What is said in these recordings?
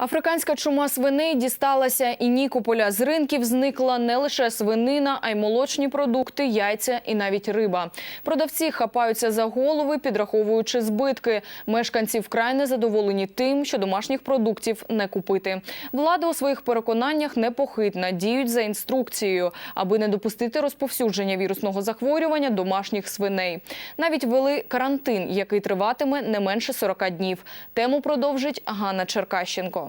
Африканська чума свиней дісталася і Нікополя. З ринків зникла не лише свинина, а й молочні продукти, яйця і навіть риба. Продавці хапаються за голови, підраховуючи збитки. Мешканці вкрай незадоволені тим, що домашніх продуктів не купити. Влада у своїх переконаннях непохитна, діють за інструкцією, аби не допустити розповсюдження вірусного захворювання домашніх свиней. Навіть ввели карантин, який триватиме не менше 40 днів. Тему продовжить Ганна Черкащенко.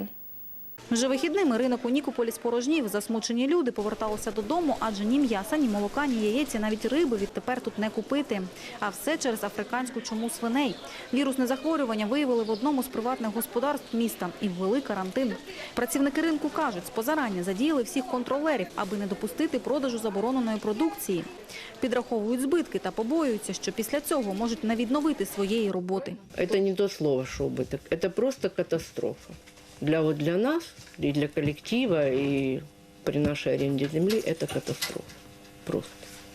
Вже вихідними ринок у Нікополі спорожнів. Засмучені люди поверталися додому, адже ні м'яса, ні молока, ні яєць, і навіть риби відтепер тут не купити. А все через африканську чуму свиней. Вірусне захворювання виявили в одному з приватних господарств міста і ввели карантин. Працівники ринку кажуть, спозарання задіяли всіх контролерів, аби не допустити продажу забороненої продукції. Підраховують збитки та побоюються, що після цього можуть не відновити своєї роботи. Это не то слово, что убыток. Это просто катастрофа. Для, вот для нас, и для коллектива, и при нашей аренде земли это катастрофа. Просто.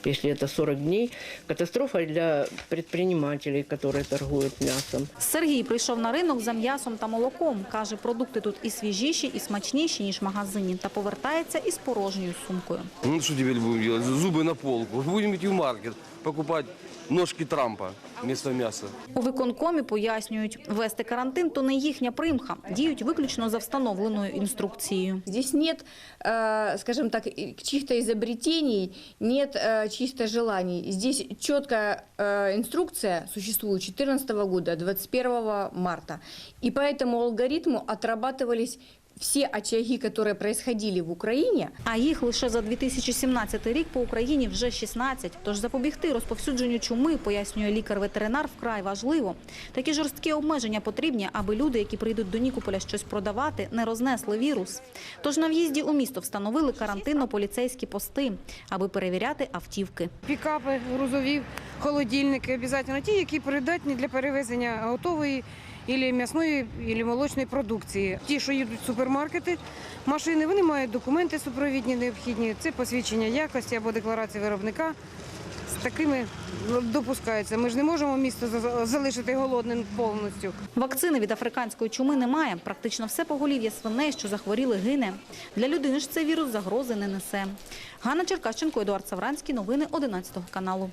Если это 40 дней, катастрофа для предпринимателей, которые торгуют мясом. Сергій прийшов на ринок за м'ясом та молоком. Каже, продукти тут і свіжіші, і смачніші, ніж в магазині. Та повертається із порожньою сумкою. Ну что теперь будем делать? Зубы на полку. Будем идти в маркет, покупать ножки Трампа вместо мяса. У виконкомі пояснюють, вести карантин – то не їхня примха. Діють виключно за встановленою інструкцією. Здесь нет, э, скажем так, и чьих-то изобретений, нет э, чьих-то желаний. Здесь четкая э, инструкция существует 2014 года, 21 марта. И по этому алгоритму отрабатывались все очаги, которые происходили в Украине, А їх лише за 2017 рік по Україні вже 16. Тож запобігти розповсюдженню чуми, пояснює лікар-ветеринар, вкрай важливо. Такі жорсткі обмеження потрібні, аби люди, які прийдуть до Нікополя щось продавати, не рознесли вірус. Тож на в'їзді у місто встановили карантинно-поліцейські пости, аби перевіряти автівки. Пікапи, грузові, холодильники обов'язково ті, які придатні для перевезення готової ілі м'ясної, ілі молочної продукції. Ті, що їдуть в супермаркети, машини, вони мають документи супровідні необхідні. Це посвідчення якості або декларація виробника. З такими допускаються. Ми ж не можемо місто за- залишити голодним повністю. Вакцини від африканської чуми немає. Практично все поголів'я свиней, що захворіли, гине. Для людини ж цей вірус загрози не несе. Ганна Черкащенко, Едуард Савранський. Новини 11 каналу.